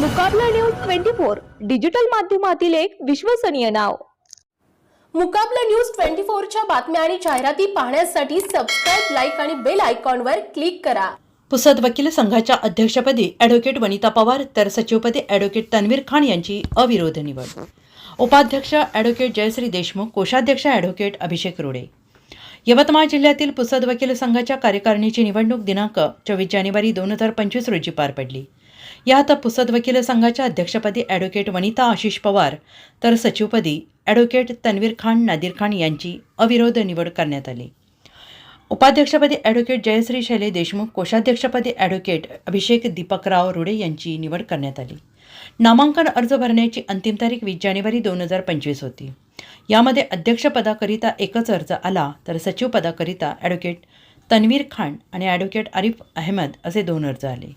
Muqabla news twenty four digital माध्यमातील एक विश्वसनीय नाव. मुकाबला न्यूज ट्वेंटी फोरच्या बातम्या आणि जाहिराती पाहण्यासाठी सबस्क्राईब लाईक आणि बेल आयकॉनवर क्लिक करा. पुसद वकील संघाच्या अध्यक्षपदी ॲडव्होकेट वनिता पवार तर सचिवपदी ॲडव्होकेट तन्वीर खान यांची अविरोध निवड. उपाध्यक्ष ॲडव्होकेट जयश्री देशमुख कोषाध्यक्ष ॲडव्होकेट अभिषेक रोडे. यवतमाळ जिल्ह्यातील पुसद वकील संघाच्या कार्यकारिणीची निवडणूक दिनांक चोवीस जानेवारी दोन हजार पंचवीस रोजी पार पडली. यात पुसद वकील संघाच्या अध्यक्षपदी ॲडव्होकेट वनिता आशिष पवार तर सचिवपदी ॲडव्होकेट तन्वीर खान नादिर खान यांची अविरोध निवड करण्यात आली. उपाध्यक्षपदी ॲडव्होकेट जयश्री शैले देशमुख कोषाध्यक्षपदी ॲडव्होकेट अभिषेक दीपकराव रुडे यांची निवड करण्यात आली. नामांकन अर्ज भरण्याची अंतिम तारीख वीस जानेवारी दोन हजार पंचवीस होती. यामध्ये अध्यक्षपदाकरिता एकच अर्ज आला तर सचिवपदाकरिता ॲडव्होकेट तन्वीर खान आणि ॲडव्होकेट आरिफ अहमद असे दोन अर्ज आले.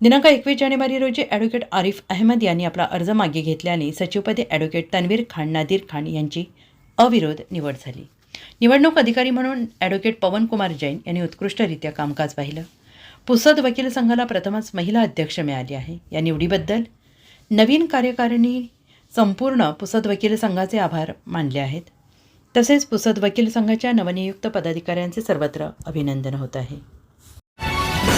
दिनांक एकवीस जानेवारी रोजी ॲडव्होकेट आरिफ अहमद यांनी आपला अर्ज मागे घेतल्याने सचिवपदी ॲडव्होकेट तन्वीर खान नादिर खान यांची अविरोध निवड झाली. निवडणूक अधिकारी म्हणून ॲडव्होकेट पवनकुमार जैन यांनी उत्कृष्टरित्या कामकाज पाहिलं. पुसद वकील संघाला प्रथमच महिला अध्यक्ष मिळाली आहे. या निवडीबद्दल नवीन कार्यकारिणी संपूर्ण पुसद वकील संघाचे आभार मानले आहेत. तसेच पुसद वकील संघाच्या नवनियुक्त पदाधिकाऱ्यांचे सर्वत्र अभिनंदन होत आहे.